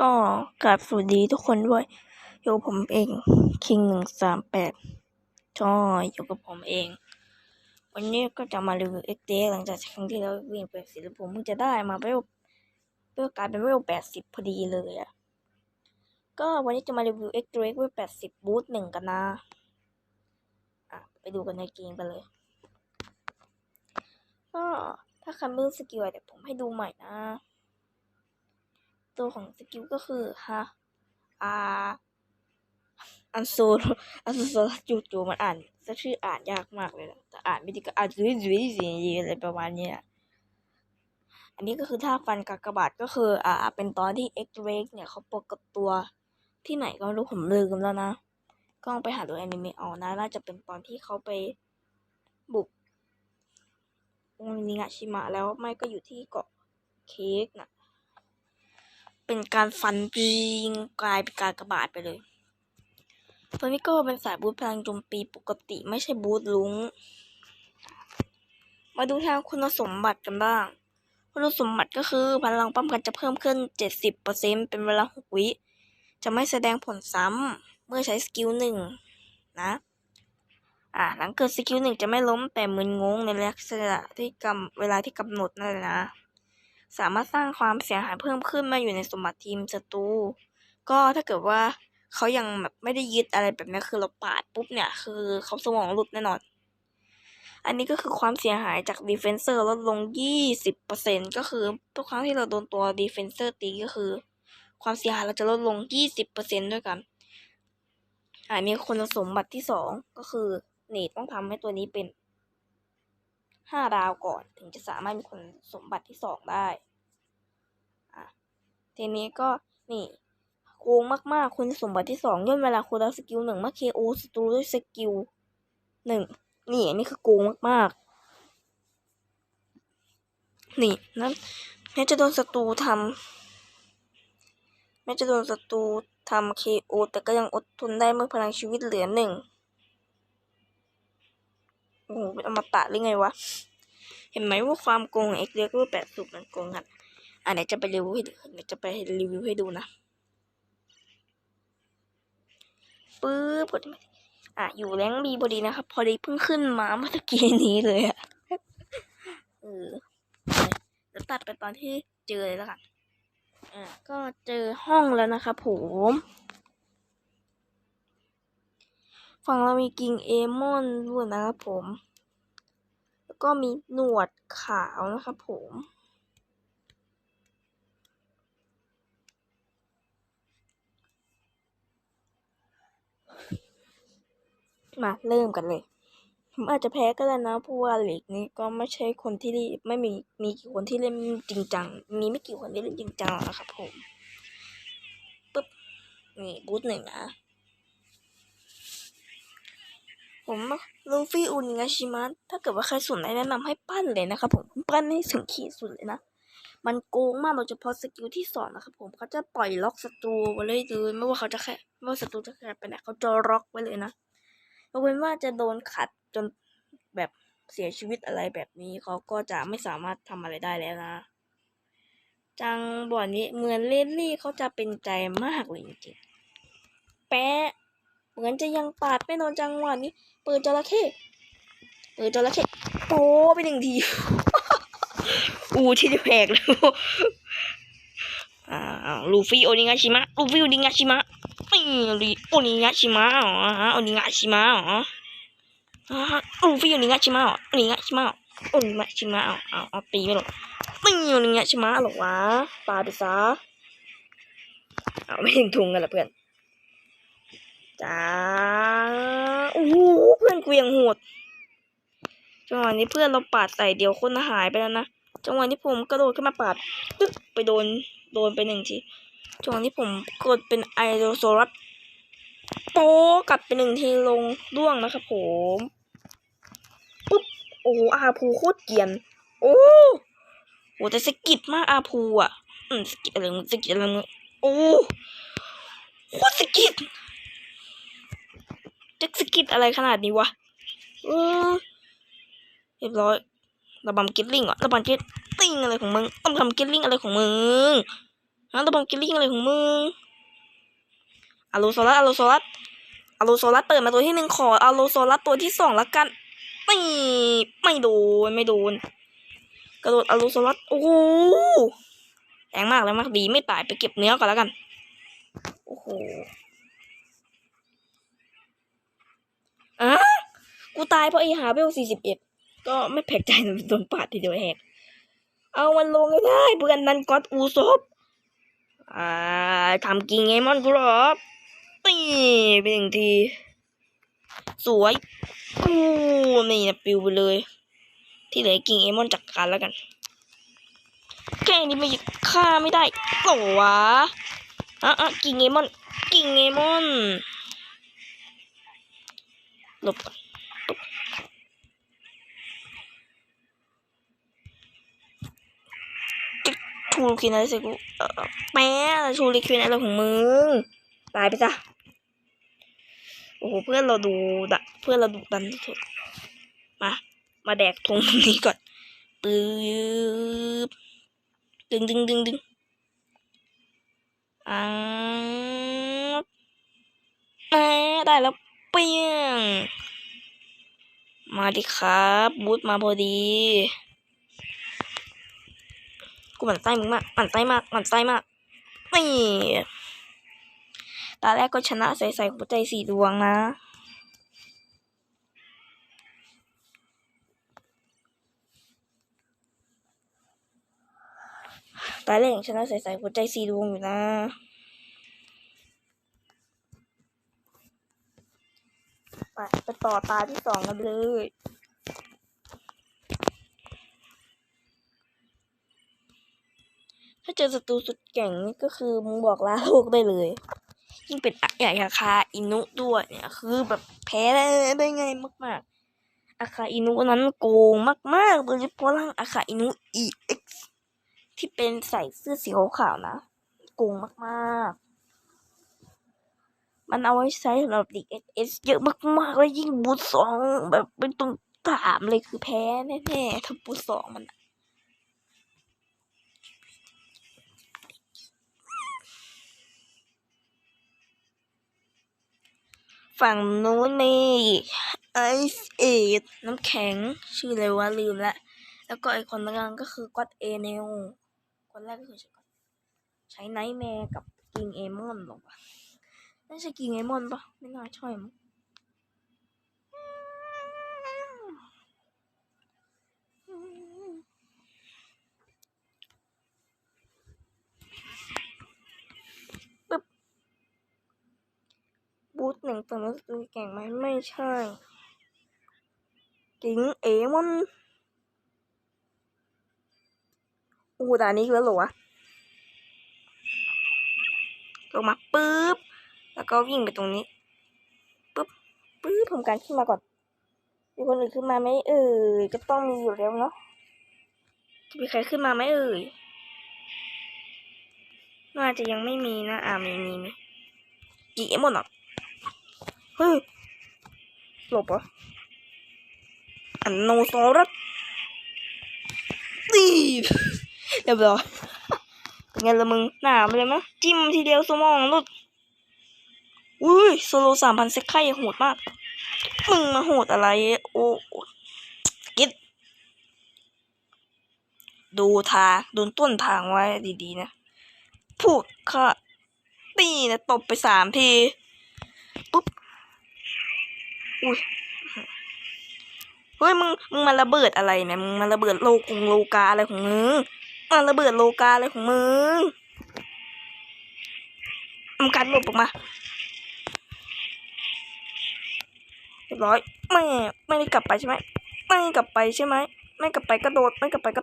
ก็กราบสวัสดีทุกคนด้วย อยู่กับผมเองคิงหนึ่งสามแปดจออยู่กับผมเอง วันนี้ก็จะมารีวิวเอ็กเหลังจากครั้งที่แล้ววิ่งไปสิลผมเพิ่งจะได้มาเวลเวลกลายเป็นเวลแปดสิบพอดีเลยอะก็วันนี้จะมารีวิวเอ็กเเวลแปดสิบบูทหนึ่งกันนะอะไปดูกันในเกมกันเลย ก็ถ้าใครไม่รู้สกิลเดี๋ยวผมให้ดูใหม่นะ ตัวของสกิลก็คือฮะอาอันโซลอันโซลจูจูมันอ่านจะชื่ออ่านยากมากเลยนะแต่อ่านไม่ดีก็อ่านจุยจุยสีอะไรประมาณนี้ยอันนี้ก็คือท่าฟันกากบาทก็คืออ่าเป็นตอนที่เอ็กเรกเนี่ยเขาปรากฏตัวที่ไหนก็ไม่รู้ผมลืมแล้วนะก็ต้องไปหาดูแอนิเมะเอานะน่าจะเป็นตอนที่เขาไปบุกองนิงาชิมะแล้วไม่ก็อยู่ที่เกาะเค้กน่ะ เป็นการฟันยิงกลายเป็นการกระบาดไปเลยตัวนี้ก็เป็นสายบูทพลังโจมตีปกติไม่ใช่บูทลุง มาดูทางคุณสมบัติกันบ้าง คุณสมบัติก็คือพลังป้องกันจะเพิ่มขึ้น 70%เป็นเวลา 6 วิ จะไม่แสดงผลซ้ำเมื่อใช้สกิลหนึ่งนะ อ่าหลังเกิดสกิลหนึ่งจะไม่ล้มแต่มึนงงในลักษณะที่กำเวลาที่กำหนดนั่นแหละนะ สามารถสร้างความเสียหายเพิ่มขึ้นมาอยู่ในสมบัติทีมศัตรูก็ถ้าเกิดว่าเขายังแบบไม่ได้ยึดอะไรแบบนี้คือเราปาดปุ๊บเนี่ย คือเขาสมองหลุดแน่นอน อันนี้ก็คือความเสียหายจากดีเฟนเซอร์ลดลง 20%ก็คือทุกครั้งที่เราโดนตัวดีเฟนเซอร์ตีก็คือ ความเสียหายเราจะลดลง 20%ด้วยกันอันนี้คุณสมบัติที่สองก็คือ เนี่ต้องทำให้ตัวนี้เป็น ห้าดาวก่อน ถึงจะสามารถมีคุณสมบัติที่สองได้อะทีนี้ก็นี่โกงมากๆ คุณสมบัติที่สองย่นเวลาคุณรับสกิลหนึ่งเมื่อเคโอศัตรูด้วยสกิลหนึ่งนี่อันนี้คือโกงมากๆ นี่นั้นแม้จะโดนศัตรูทำแม้จะโดนศัตรูทำเคโอแต่ก็ยังอดทนได้เมื่อพลังชีวิตเหลือหนึ่ง โอ้โหเป็นอมตะหรือไงวะ เห็นไหมว่าความโกงเอ็กเรียกว่าแปดสุดมันโกงกันอะเดี๋ยวจะไปรีวิวให้ดูเดี๋ยวจะไปรีวิวให้ดูนะปึ๊บพอดีอะ อยู่แรงบีพอดีนะครับ พอดีเพิ่งขึ้นมาเมื่อตะกี้นี้เลยอะเออเดี๋ยวตัดไปตอนที่เจอเลยแล้วกันอะก็เจอห้องแล้วนะครับผม ฝั่งเรามีกิงเอมอนด้วยนะครับผม แล้วก็มีหนวดขาวนะครับผมมาเริ่มกันเลย ผมอาจจะแพ้ก็ได้นะเพราะว่าลีกนี้ก็ไม่ใช่คนที่ไม่มีมีกี่คนที่เล่นจริงจัง มีไม่กี่คนที่เล่นจริงจังนะครับผมปึ๊บนี่บูธหนึ่งนะ ผมลูฟี่อุนิงาชิมะถ้าเกิดว่าใครสนใจแนะนำให้ปั้นเลยนะครับผมปั้นให้ถึงขีดสุดเลยนะ มันโกงมากโดยเฉพาะสกิลที่สองนะครับผมเขาจะปล่อยล็อกศัตรูไว้เลยเลยไม่ว่าเขาจะแค่ไม่ว่าศัตรูจะแค่ไปไหนเขาจะล็อกไว้เลยนะยกเว้นว่าจะโดนขัดจนแบบเสียชีวิตอะไรแบบนี้เขาก็จะไม่สามารถทำอะไรได้แล้วนะ จังบ่อนนี้เหมือนเลนลี่เขาจะเป็นใจมากเลยจริงๆแปะเหมือนจะยังปาดไม่โดนจังหวะนี้ ปิดจระเข้เปิดจระเข้โอ้ไปหนึ่งที อูที่จะแพกแล้วอ่าลูฟี่โอนิงาชิมะลูฟี่โอนิงาชิมะนี่ลีโอนิงาชิมะอ๋อโอนิงาชิมะอ๋อาลูฟี่โอนิงาชิมะอ๋อโอนิงาชิมะโอนิงาชิมะอ๋อเอาเอาตีไม่ลงนี่โอนิงาชิมะหรอวะปาไปซะเอาไม่ถึงทุงกันละเพื่อน จ้าโอ้โหเพื่อนเกวียงโหดจังหวะนี้เพื่อนเราปาดใส่เดี๋ยวคนหายไปแล้วนะจังหวะที่ผมกระโดดขึ้นมาปาดตึ๊บไปโดนโดนไปหนึ่งทีจังหวะที่ผมกดเป็นไอโดโซรัสโป๊กลับไปหนึ่งทีลงร่วงนะครับผมปุ๊บโอ้โหอาภูโคตรเกียนโอ้โหแต่สกิดมากอาภูอะอืมสกิดอะไรมึงสกิดอะไรมึงโอ้โคตรสกิด จะสกิดอะไรขนาดนี้วะเออเรียบร้อยระบำกิดลิงเหรอระบำกิดลิงอะไรของมึงต้องทำกิดลิงอะไรของมึงฮะระบบกิลลิ่งอะไรของมึงอะโลโซลัสอะโลโซลัสอะโลโซลัสเปิดมาตัวที่หนึ่งขออะโลโซลัสตัวที่สองละกันไม่ไม่โดนไม่โดน กระโดดอะโลโซลัสโอ้โหแรงมากแรงมากดีไม่ตายไปเก็บเนื้อก่อนแล้วกัน โอ้โหอะกูตายเพราะไอ้หาเวลสี่สิบเอ็ดก็ไม่แปลกใจนะโดนปาดทีเดียวแหกเอามันลงได้เพื่อนนันก็อดอูซบอ่าทำกิงไงมอนครับนี่เป็นหนึ่งที สวยอู้นี่นะปิวไปเลย ที่เหลือกิงเอมอนจัดการแล้วกัน แค่นี้ไม่ฆ่าไม่ได้โหรอวะอะอะกิงเอมอน กิงเอมอนหลบก่อน ชูริคินอะไรส่กูแม่ชูริคินอะไรของมึงตายไปจ้ะโอ้โหเพื่อนเราดูดะเพื่อนเราดูดันที่สุดมา มาแดกทงนี้ก่อนปึ๊บดึงดึงดึงดึงอ่าอ่าได้แล้วเปี้ยง มาดิครับบูธมาพอดี กูหมั่นไส้มึงมากหมั่นไส้มากหมั่นไส้มากนี่ตาแรกก็ชนะใส่ใส่หัวใจสี่ดวงนะตาแรกยังชนะใส่ใส่หัวใจสี่ดวงอยู่นะไปไปต่อตาที่สองกันเลย ถ้าเจอศัตรูสุดเก่งนี่ก็คือมึงบอกลาโลกได้เลย ยิ่งเป็นอะใหญ่อาคาอินุด้วยเนี่ยคือแบบแพ้ได้ได้ไงมากๆอาคาอินุนั้นโกงมากๆโดยเฉพาะร่างอาคาอินุ EX ที่เป็นใส่เสื้อสีขาวนะโกงมากๆมันเอาไว้ใช้สำหรับเด็ก SS เยอะมากๆ แล้วยิ่งบูทสองแบบเป็นตรงถามเลยคือแพ้แน่ๆถ้าบูทสองมัน ฝั่งนู้นมีไอซ์เอดน้ำแข็ง ชื่ออะไรวะลืมละ แล้วก็ไอคนกลางก็คือกัดเอเนลคนแรกก็คือใช้ไนท์แมร์กับกิงเอมอนหรอวะน่าใช่กิงเอมอนปะไม่น่าใช่มั้งปึ๊บบู ตัวนั้นตัวแก่งไหมไม่ใช่กิงเอมอนอู้แต่อันนี้คือแล้วหรอวะลงมาปุ๊บ แล้วก็วิ่งไปตรงนี้ปุ๊บปุ๊บผมการขึ้นมาก่อนมีคนอื่นขึ้นมาไหมเอ่ยก็ต้องมีอยู่แล้วเนาะจะมีใครขึ้นมาไหมเอ่ยน่าจะยังไม่มีนะอ่ามีมีมีจีเอมอนอะ เฮ้ยหลบเหรออันโนซอรัสตีเรียบร้อยเป็นไงละมึงหนามเลยมะจิ้มทีเดียวสมองหลุดอุ้ยโซโลสามพันเซคไข่โหดมาก มึงมาโหดอะไรโอ้โอ้กิดดูทางดูต้นทางไว้ดีๆนะ พูดค่ะตีนะ ตบไปสามที ปุ๊บ อุ้ยเฮ้ยมึงมึงมาระเบิดอะไรเนี่ยมึงมาระเบิดโลกงโลกาอะไรของมึงมาระเบิดโลกาอะไรของมึงทำการหลบออกมาเรียบร้อยไม่ไม่ได้กลับไปใช่ไหมไม่กลับไปใช่ไหมไม่กลับไปก็โดดไม่กลับไปก็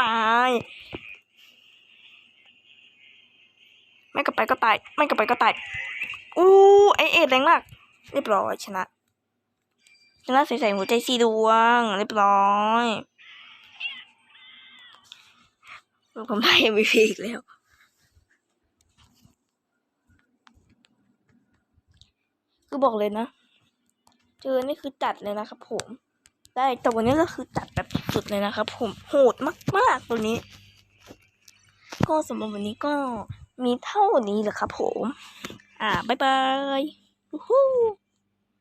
ตายไม่กลับไปก็ตายไม่กลับไปก็ตายอู้ไอเอ็ดแรงมากเรียบร้อยชนะ ชนะใส่ใส่หัวใจสีดวง เรียบร้อยผมได้ MVP อีกแล้วคือบอกเลยนะ เจอนี่คือจัดเลยนะครับผม ได้แต่วันนี้ก็คือจัดแบบสุดเลยนะครับผมโหดมากๆตัวนี้ ก็สำหรับวันนี้ก็มีเท่านี้แหละครับผม อ่า บ๊ายบายฮู้